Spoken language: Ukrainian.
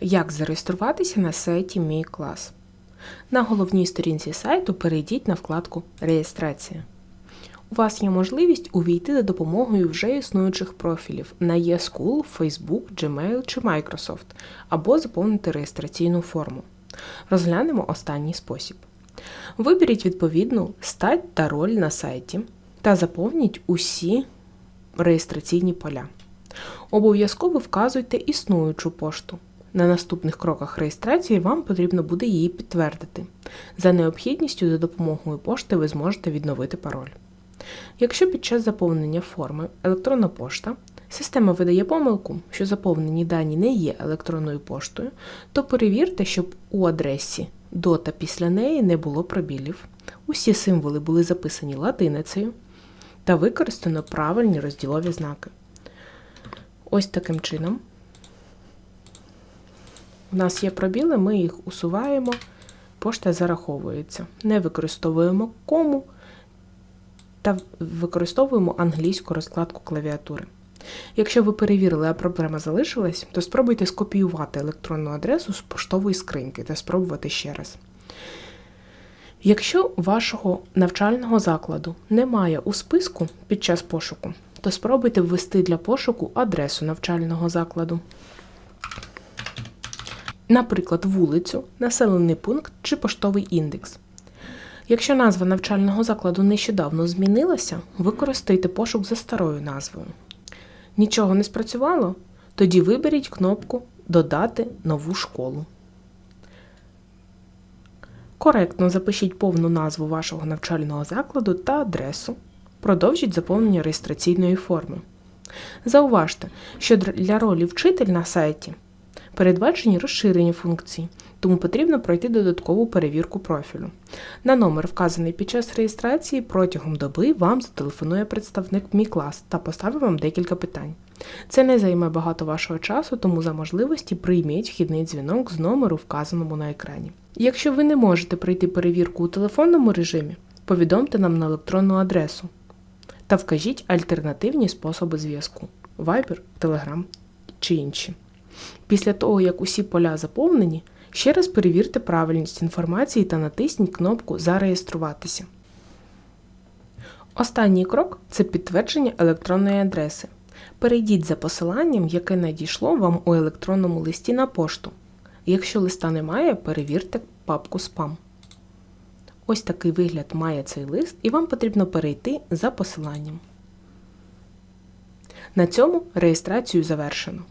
Як зареєструватися на сайті Мій клас? На головній сторінці сайту перейдіть на вкладку Реєстрація. У вас є можливість увійти за допомогою вже існуючих профілів на eSchool, Facebook, Gmail чи Microsoft або заповнити реєстраційну форму. Розглянемо останній спосіб. Виберіть відповідну стать та роль на сайті та заповніть усі реєстраційні поля. Обов'язково вказуйте існуючу пошту. На наступних кроках реєстрації вам потрібно буде її підтвердити. За необхідністю за допомогою пошти ви зможете відновити пароль. Якщо під час заповнення форми електронна пошта система видає помилку, що заповнені дані не є електронною поштою, то перевірте, щоб у адресі до та після неї не було пробілів, усі символи були записані латиницею та використано правильні розділові знаки. Ось таким чином. У нас є пробіли, ми їх усуваємо, пошта зараховується. Не використовуємо кому та використовуємо англійську розкладку клавіатури. Якщо ви перевірили, а проблема залишилась, то спробуйте скопіювати електронну адресу з поштової скриньки та спробувати ще раз. Якщо вашого навчального закладу немає у списку під час пошуку, то спробуйте ввести для пошуку адресу навчального закладу. Наприклад, вулицю, населений пункт чи поштовий індекс. Якщо назва навчального закладу нещодавно змінилася, використайте пошук за старою назвою. Нічого не спрацювало? Тоді виберіть кнопку Додати нову школу. Коректно запишіть повну назву вашого навчального закладу та адресу. Продовжіть заповнення реєстраційної форми. Зауважте, що для ролі вчитель на сайті передбачені розширені функції, тому потрібно пройти додаткову перевірку профілю. На номер, вказаний під час реєстрації, протягом доби вам зателефонує представник Мій та поставить вам декілька питань. Це не займе багато вашого часу, тому за можливості прийміть вхідний дзвінок з номеру, вказаному на екрані. Якщо ви не можете пройти перевірку у телефонному режимі, повідомте нам на електронну адресу та вкажіть альтернативні способи зв'язку Viber, Telegram чи інші. Після того, як усі поля заповнені, ще раз перевірте правильність інформації та натисніть кнопку Зареєструватися. Останній крок це підтвердження електронної адреси. Перейдіть за посиланням, яке надійшло вам у електронному листі на пошту. Якщо листа немає, перевірте папку Спам. Ось такий вигляд має цей лист, і вам потрібно перейти за посиланням. На цьому реєстрацію завершено.